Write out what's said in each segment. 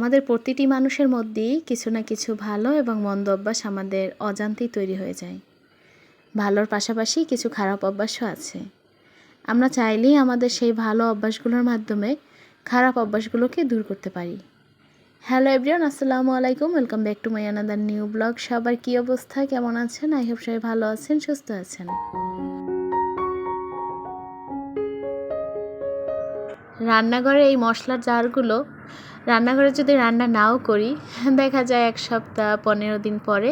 আমাদের প্রতিটি মানুষের মধ্যেই কিছু না কিছু ভালো এবং মন্দ অভ্যাস আমাদের অজান্তেই তৈরি হয়ে যায়। ভালোর পাশাপাশি কিছু খারাপ অভ্যাসও আছে। আমরা চাইলেই আমাদের সেই ভালো অভ্যাসগুলোর মাধ্যমে খারাপ অভ্যাসগুলোকে দূর করতে পারি। হ্যালো এভরিওয়ান, আসসালামু আলাইকুম, welcome back to my another new blog. সবার কী অবস্থা? কেমন আছেন? আই হোপ সবাই ভালো আছেন, সুস্থ আছেন। রান্নাঘরে এই মশলার জারগুলো রান্নাঘরে যদি রান্না নাও করি, দেখা যায় এক সপ্তাহ, পনেরো দিন পরে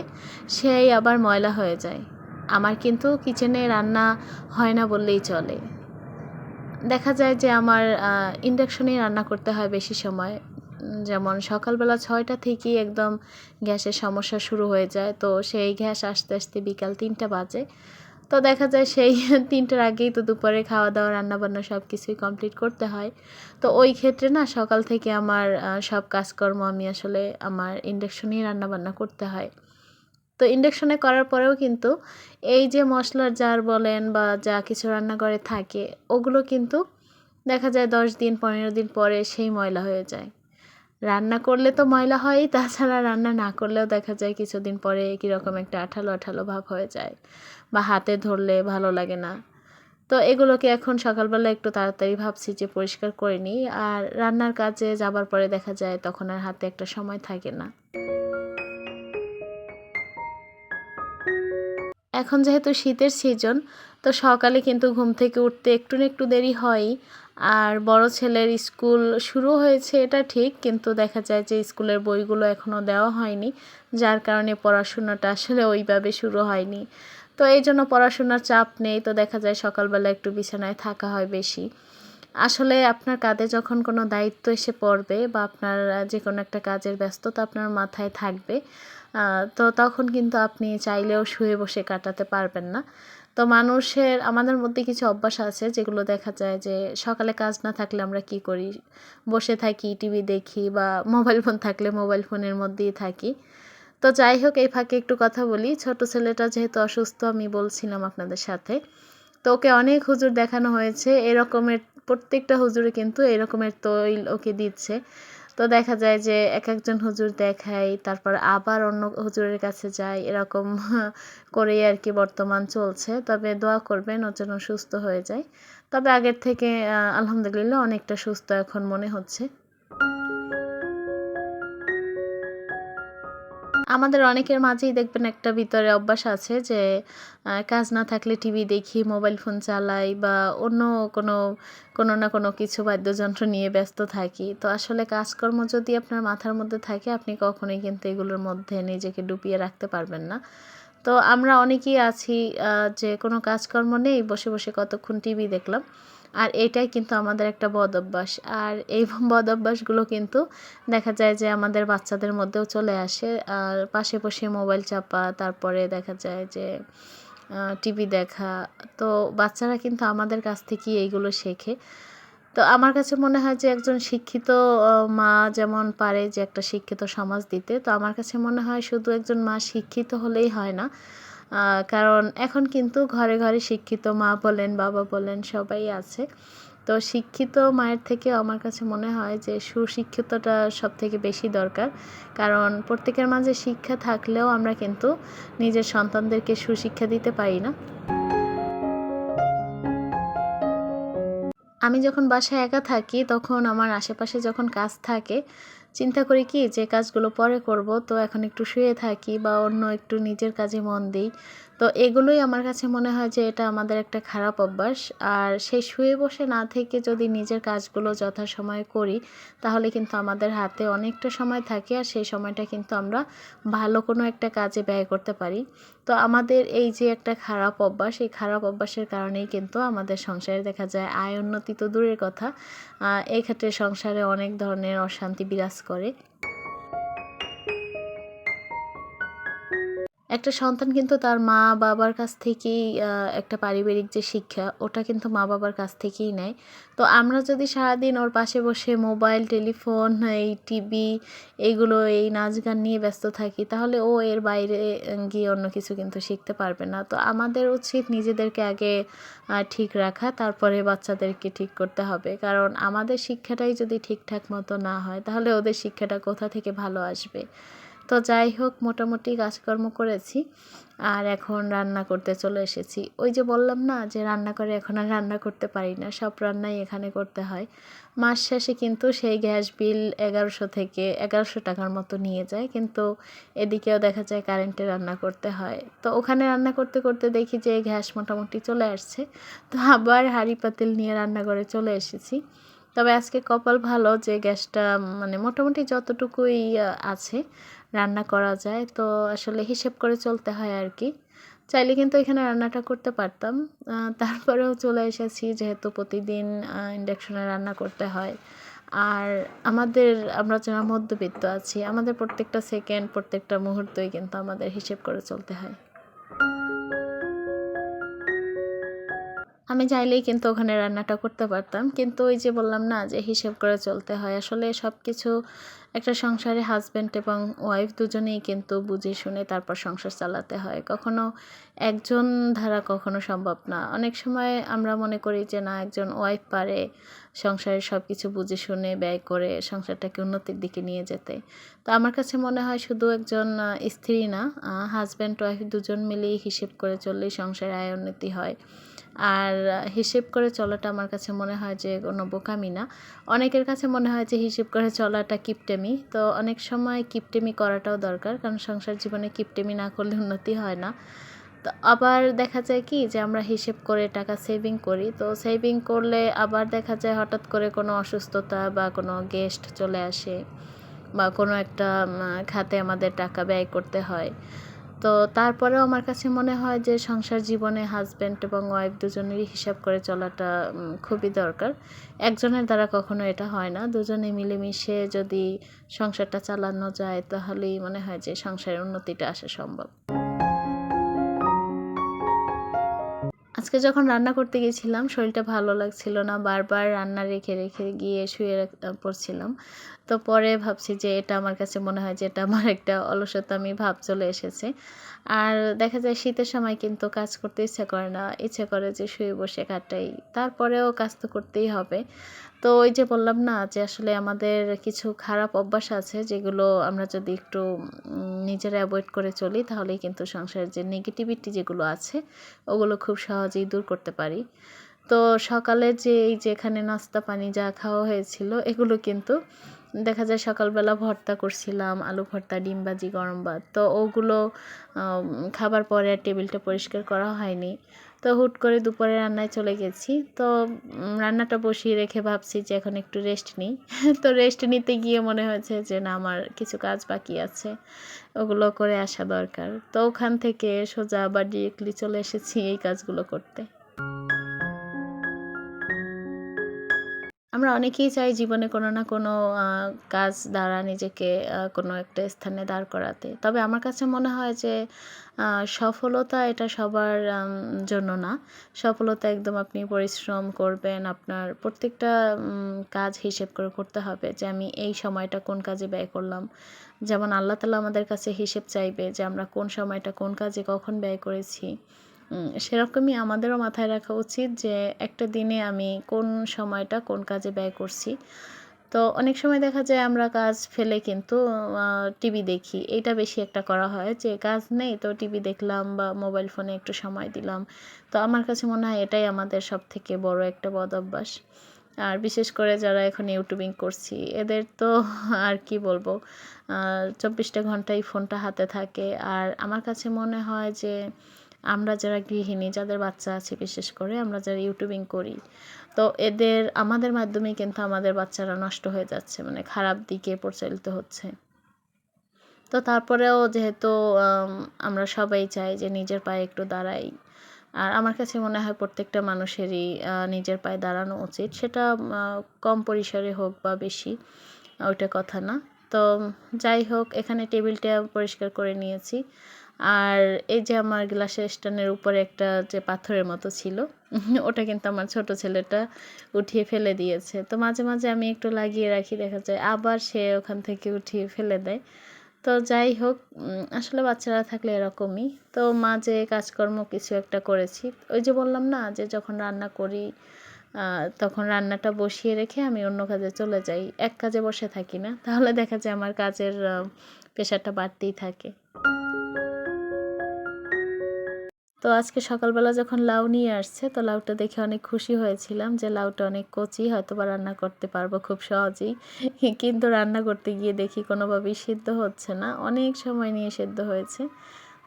সেই আবার ময়লা হয়ে যায়। আমার কিন্তু কিচেনে রান্না হয় না বললেই চলে। দেখা যায় যে আমার ইন্ডাকশনেই রান্না করতে হয় বেশি সময়। যেমন সকালবেলা ছয়টা থেকেই একদম গ্যাসের সমস্যা শুরু হয়ে যায়, তো সেই গ্যাস আস্তে আস্তে বিকাল তিনটা বাজে। তো দেখা যায় সেই তিনটার আগেই তো দুপুরে খাওয়া দাওয়া, রান্নাবান্না সব কিছুই কমপ্লিট করতে হয়। তো ওই ক্ষেত্রে না সকাল থেকে আমার সব কাজকর্ম আমি আসলে আমার ইন্ডাকশনেই রান্নাবান্না করতে হয়। তো ইন্ডাকশনে করার পরেও কিন্তু এই যে মশলার জার বলেন বা যা কিছু রান্নাঘরে থাকে, ওগুলো কিন্তু দেখা যায় দশ দিন, পনেরো দিন পরে সেই ময়লা হয়ে যায়। রান্না করলে তো ময়লা হয়ই, তাছাড়া রান্না না করলেও দেখা যায় কিছুদিন পরে কীরকম একটা আঠালো আঠালো ভাব হয়ে যায়। বা হাতে ধরলে ভালো লাগে না। তো এগুলোকে এখন সকালবেলা একটু তাড়াতাড়ি ভাবছি যে পরিষ্কার করে নিই। আর রান্নার কাজে যাবার পরে দেখা যায় তখন আর হাতে একটা সময় থাকে না। এখন যেহেতু শীতের সিজন, তো সকালে কিন্তু ঘুম থেকে উঠতে একটু না একটু দেরি হয়ই আর বড় ছেলের স্কুল শুরু হয়েছে এটা ঠিক, কিন্তু দেখা যায় যে স্কুলের বইগুলো এখনও দেওয়া হয়নি, যার কারণে পড়াশোনাটা আসলে ওইভাবে শুরু হয়নি। তো এই জন্য পড়াশোনার চাপ নেই, তো দেখা যায় সকালবেলা একটু বিছানায় থাকা হয় বেশি। আসলে আপনার কাঁধে যখন কোনো দায়িত্ব এসে পড়বে বা আপনার যে কোনো একটা কাজের ব্যস্ততা আপনার মাথায় থাকবে তো তখন কিন্তু আপনি চাইলেও শুয়ে বসে কাটাতে পারবেন না। তো মানুষের, আমাদের মধ্যে কিছু অভ্যাস আছে যেগুলো দেখা যায় যে সকালে কাজ না থাকলে আমরা কি করি? বসে থাকি, টিভি দেখি বা মোবাইল ফোন থাকলে মোবাইল ফোনের মধ্যেই থাকি। তো যাই হোক, এই ফাঁকে একটু কথা বলি। ছোট ছেলেটা যেহেতু অসুস্থ, আমি বলছিলাম আপনাদের সাথে। তো ওকে অনেক হুজুর দেখানো হয়েছে। এরকমের, প্রত্যেকটা হুজুরে কিন্তু এরকমের তৈল ওকে দিচ্ছে। তো দেখা যায় যে এক একজন হুজুর দেখায়, তারপর আবার অন্য হুজুরের কাছে যায়। এরকম করেই আর কি বর্তমান চলছে। তবে দোয়া করবেন, ওর জন্য সুস্থ হয়ে যায়। তবে আগের থেকে আলহামদুলিল্লাহ অনেকটা সুস্থ এখন মনে হচ্ছে। আমাদের অনেকের মাঝেই দেখবেন একটা ভিতরে অভ্যাস আছে যে কাজ না থাকলে টিভি দেখি মোবাইল ফোন চালাই বা অন্য কোনো কোনো না কোনো কিছু বাদ্যযন্ত্র নিয়ে ব্যস্ত থাকি। তো আসলে কাজকর্ম যদি আপনার মাথার মধ্যে থাকে, আপনি কখনোই কিন্তু এগুলোর মধ্যে নিজেকে ডুবিয়ে রাখতে পারবেন না। তো আমরা অনেকেই আছি যে কোনো কাজকর্ম নেই, বসে বসে কতক্ষণ টিভি দেখলাম। আর এটাই কিন্তু আমাদের একটা বদ অভ্যাস। আর এই বদ অভ্যাসগুলো কিন্তু দেখা যায় যে আমাদের বাচ্চাদের মধ্যেও চলে আসে। আর পাশে বসে মোবাইল চাপা, তারপরে দেখা যায় যে টিভি দেখা। তো বাচ্চারা কিন্তু আমাদের কাছ থেকেই এইগুলো শেখে। তো আমার কাছে মনে হয় যে একজন শিক্ষিত মা যেমন পারে যে একটা শিক্ষিত সমাজ দিতে, তো আমার কাছে মনে হয় শুধু একজন মা শিক্ষিত হলেই হয় না। কারণ এখন কিন্তু ঘরে ঘরে শিক্ষিত মা বলেন, বাবা বলেন, সবাই আছে। তো শিক্ষিত মায়ের থেকে আমার কাছে মনে হয় যে সুশিক্ষিতটা সব থেকে বেশি দরকার। কারণ প্রত্যেকের মাঝে শিক্ষা থাকলেও আমরা কিন্তু নিজের সন্তানদেরকে সুশিক্ষা দিতে পারি না। আমি যখন বাসায় একা থাকি, তখন আমার আশেপাশে যখন কাজ থাকে, চিন্তা করি কি, যে কাজগুলো পরে করব, তো এখন একটু শুয়ে থাকি বা অন্য একটু নিজের কাজে মন দিই। তো এগুলোই আমার কাছে মনে হয় যে এটা আমাদের একটা খারাপ অভ্যাস। আর সেই শুয়ে বসে না থেকে যদি নিজের কাজগুলো যথাসময়ে করি, তাহলে কিন্তু আমাদের হাতে অনেকটা সময় থাকে আর সেই সময়টা কিন্তু আমরা ভালো কোনো একটা কাজে ব্যয় করতে পারি। তো আমাদের এই যে একটা খারাপ অভ্যাস, এই খারাপ অভ্যাসের কারণেই কিন্তু আমাদের সংসারে দেখা যায় আয় উন্নতি তো দূরের কথা এই ক্ষেত্রে সংসারে অনেক ধরনের অশান্তি বিরাজ করে। একটা সন্তান কিন্তু তার মা বাবার কাছ থেকেই একটা পারিবারিক যে শিক্ষা, ওটা কিন্তু মা বাবার কাছ থেকেই নেয়। তো আমরা যদি সারাদিন ওর পাশে বসে মোবাইল, টেলিফোন, এই টিভি এইগুলো এই নাচ গান নিয়ে ব্যস্ত থাকি, তাহলে ও এর বাইরে গিয়ে অন্য কিছু কিন্তু শিখতে পারবে না। তো আমাদের উচিত নিজেদেরকে আগে ঠিক রাখা, তারপরে বাচ্চাদেরকে ঠিক করতে হবে। কারণ আমাদের শিক্ষাটাই যদি ঠিকঠাক মতো না হয়, তাহলে ওদের শিক্ষাটা কোথা থেকে ভালো আসবে? তো যাই হোক, মোটামুটি কাজকর্ম করেছি আর এখন রান্না করতে চলে এসেছি। ওই যে বললাম না যে রান্না করে এখন আর রান্না করতে পারি না, সব রান্নাই এখানে করতে হয়। মাস শেষে কিন্তু সেই গ্যাস বিল এগারোশো থেকে এগারোশো টাকার মতো নিয়ে যায়, কিন্তু এদিকেও দেখা যায় কারেন্টে রান্না করতে হয়। তো ওখানে রান্না করতে করতে দেখি যে গ্যাস মোটামুটি চলে আসছে, তো আবার হাঁড়ি পাতিল নিয়ে রান্না করে চলে এসেছি। তবে আজকে কপাল ভালো যে গ্যাসটা মানে মোটামুটি যতটুকুই আছে রান্না করা যায়। তো আসলে হিসেব করে চলতে হয় আর কি চাইলে কিন্তু এখানে রান্নাটা করতে পারতাম। তারপরেও চলে এসেছি যেহেতু প্রতিদিন ইন্ডাকশনে রান্না করতে হয়। আর আমাদের, আমরা যারা মধ্যবিত্ত আছি, আমাদের প্রত্যেকটা সেকেন্ড প্রত্যেকটা মুহূর্তই কিন্তু আমাদের হিসেব করে চলতে হয়। আমি চাইলেই কিন্তু ওখানে রান্নাটা করতে পারতাম। কিন্তু ওই যে বললাম না যে হিসেব করে চলতে হয়। আসলে সব কিছু একটা সংসারে হাজব্যান্ড এবং ওয়াইফ দুজনেই কিন্তু বুঝে শুনে তারপর সংসার চালাতে হয়। কখনো একজন ধারা কখনো সম্ভব না। অনেক সময় আমরা মনে করি যে না, একজন ওয়াইফ পারে সংসারের সব কিছু বুঝে শুনে, ব্যয় করে সংসারটাকে উন্নতির দিকে নিয়ে যেতে। তো আমার কাছে মনে হয় শুধু একজন স্ত্রী না হাজব্যান্ড ওয়াইফ দুজন মিলেই হিসেব করে চললেই সংসারে আয় উন্নতি হয়। আর হিসেব করে চলাটা আমার কাছে মনে হয় যে কোনো বোকামি না। অনেকের কাছে মনে হয় যে হিসেব করে চলাটা কিপটেমি। তো অনেক সময় কিপটেমি করাটাও দরকার, কারণ সংসার জীবনে কিপটেমি না করলে উন্নতি হয় না। তো আবার দেখা যায় কি যে আমরা হিসেব করে টাকা সেভিং করি, তো সেভিং করলে আবার দেখা যায় হঠাৎ করে কোনো অসুস্থতা বা কোনো গেস্ট চলে আসে বা কোনো একটা খাতে আমাদের টাকা ব্যয় করতে হয়। তো তারপরেও আমার কাছে মনে হয় যে সংসার জীবনে হাজব্যান্ড এবং ওয়াইফ দুজনেরই হিসাব করে চলাটা খুবই দরকার। একজনের দ্বারা কখনো এটা হয় না। দুজনে মিলেমিশে যদি সংসারটা চালানো যায়, তাহলেই মনে হয় যে সংসারের উন্নতিটা আসা সম্ভব। আজকে যখন রান্না করতে গিয়েছিলাম শরীরটা ভালো লাগছিল না। বারবার রান্না রেখে রেখে গিয়ে শুয়ে পড়ছিলাম। তো পরে ভাবছি যে এটা আমার কাছে মনে হয় যে এটা আমার একটা অলসতামি ভাব চলে এসেছে। আর দেখা যায় শীতের সময় কিন্তু কাজ করতে ইচ্ছা করে না। ইচ্ছে করে যে শুয়ে বসে কাটাই তারপরেও কাজ তো করতেই হবে। তো ওই যে বললাম না যে আসলে আমাদের কিছু খারাপ অভ্যাস আছে যেগুলো আমরা যদি একটু নিজেরা অ্যাভয়েড করে চলি, তাহলেই কিন্তু সংসারের যে নেগেটিভিটি যেগুলো আছে, ওগুলো খুব সহজেই দূর করতে পারি। তো সকালে যে এই যে এখানে নাস্তা পানি যা খাওয়া হয়েছিল, এগুলো কিন্তু দেখা যায় সকালবেলা ভর্তা করছিলাম, আলু ভর্তা, ডিম ভাজি, গরম ভাত। তো ওগুলো খাবার পরে আর টেবিলটা পরিষ্কার করা হয়নি। তো হুট করে দুপুরে রান্নায় চলে গেছি। তো রান্নাটা বসিয়ে রেখে ভাবছি যে এখন একটু রেস্ট নিই। তো রেস্ট নিতে গিয়ে মনে হয়েছে যে, না, আমার কিছু কাজ বাকি আছে। ওগুলো করে আসা দরকার। তো ওখান থেকে সোজা আবার ডিরেক্টলি চলে এসেছি এই কাজগুলো করতে। আমরা অনেকেই চাই জীবনে কোনো না কোনো কাজ দ্বারা নিজেকে কোনো একটা স্থানে দাঁড় করাতে। তবে আমার কাছে মনে হয় যে সফলতা এটা সবার জন্য না। সফলতা একদম আপনি পরিশ্রম করবেন, আপনার প্রত্যেকটা কাজ হিসেব করে করতে হবে যে আমি এই সময়টা কোন কাজে ব্যয় করলাম। যেমন আল্লাহ তালা আমাদের কাছে হিসেব চাইবে যে আমরা কোন সময়টা কোন কাজে কখন ব্যয় করেছি। সেরকমই আমাদেরও মাথায় রাখা উচিত যে একটা দিনে আমি কোন সময়টা কোন কাজে ব্যয় করছি। তো অনেক সময় দেখা যায় আমরা কাজ ফেলে কিন্তু টিভি দেখি। এটা বেশি একটা করা হয় যে কাজ নেই তো টিভি দেখলাম বা মোবাইল ফোনে একটু সময় দিলাম। তো আমার কাছে মনে হয় এটাই আমাদের সব থেকে বড় একটা বদ অভ্যাস। আর বিশেষ করে যারা এখন ইউটিউবিং করছি, এদের তো আর কি বলব চব্বিশটা ঘন্টাই ফোনটা হাতে থাকে। আর আমার কাছে মনে হয় যে আমরা যারা গৃহিণী, যাদের বাচ্চা আছে বিশেষ করে, আমরা যারা ইউটিউবিং করি, তো এদের, আমাদের মাধ্যমে কিন্তু আমাদের বাচ্চারা নষ্ট হয়ে যাচ্ছে মানে খারাপ দিকে পরিচালিত হচ্ছে। তো তারপরেও যেহেতু আমরা সবাই চাই যে নিজের পায়ে একটু দাঁড়াই, আর আমার কাছে মনে হয় প্রত্যেকটা মানুষেরই নিজের পায়ে দাঁড়ানো উচিত। সেটা কম পরিসরে হোক বা বেশি, ওইটা কথা না। তো যাই হোক, এখানে টেবিলটা পরিষ্কার করে নিয়েছি। আর এই যে আমার গ্লাসের স্ট্যান্ডের উপরে একটা যে পাথরের মতো ছিল, ওটা কিন্তু আমার ছোট ছেলেটা উঠিয়ে ফেলে দিয়েছে। তো মাঝে মাঝে আমি একটু লাগিয়ে রাখি, দেখা যায় আবার সে ওখান থেকে উঠিয়ে ফেলে দেয়। তো যাই হোক আসলে বাচ্চারা থাকলে এরকমই। তো মাঝে কাজকর্ম কিছু একটা করেছি, ওই যে বললাম না যে যখন রান্না করি তখন রান্নাটা বসিয়ে রেখে আমি অন্য কাজে চলে যাই, এক কাজে বসে থাকি না। তাহলে দেখা যায় আমার কাজের প্রেশারটা বাড়তেই থাকে। তো আজকে সকালবেলা যখন লাউ নিয়ে আসছে, তো লাউটা দেখে অনেক খুশি হয়েছিলাম যে লাউটা অনেক কচি হয়তো বা রান্না করতে পারব খুব সহজেই। কিন্তু রান্না করতে গিয়ে দেখি কোনোভাবেই সিদ্ধ হচ্ছে না, অনেক সময় নিয়ে সিদ্ধ হয়েছে।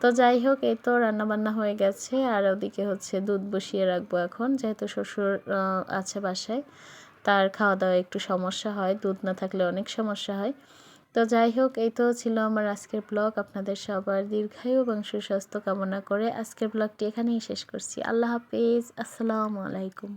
তো যাই হোক, এই তো রান্নাবান্না হয়ে গেছে, আর ওদিকে হচ্ছে দুধ বসিয়ে রাখব এখন, যেহেতু শ্বশুর আছে বাসায়। তার খাওয়া দাওয়া একটু সমস্যা হয়, দুধ না থাকলে অনেক সমস্যা হয়। তো যাই হোক, এই তো ছিল আমার আজকের ব্লগ আপনাদের সবার দীর্ঘায়ু এবং সুস্বাস্থ্য কামনা করে আজকের ব্লগটি এখানেই শেষ করছি। আল্লাহ হাফিজ। আসসালামু আলাইকুম।